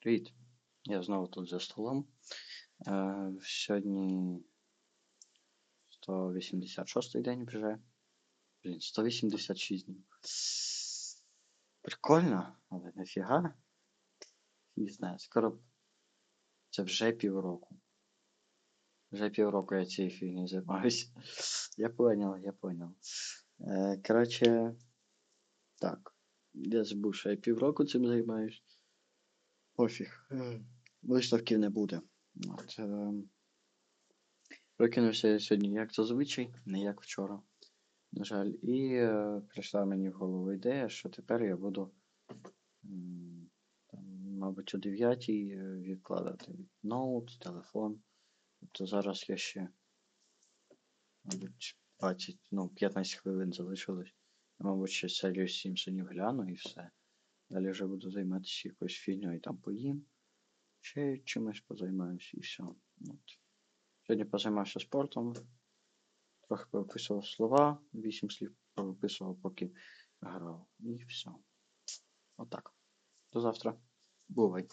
Привіт. Я знову тут за столом. Е, сьогодні 186 день вже. Блін, 186 днів. Прикольно, але нафіга. Не знаю, скоро. Це вже півроку. Вже півроку я цією фігнею займаюся. Я понял, я понял. Е, коротше, так. Я забув, що я півроку цим займаюсь. Пофіг. Е, Висновків не буде. От, е, Прокинувся я сьогодні як зазвичай, не як вчора. На жаль, і е, прийшла мені в голову ідея, що тепер я буду, там, мабуть, о 9 відкладати ноут, телефон. Тобто зараз я ще, мабуть, 20, ну, 15 хвилин залишилось. Мабуть, ще серію Сімпсонів гляну і все. Далі вже буду займатися якоюсь фігньою там поїм. Ще чимось позаймаюся і все. От. Сьогодні позаймався спортом. Трохи повиписував слова, 8 слів повиписував, поки грав. І все. Отак. До завтра. Бувай.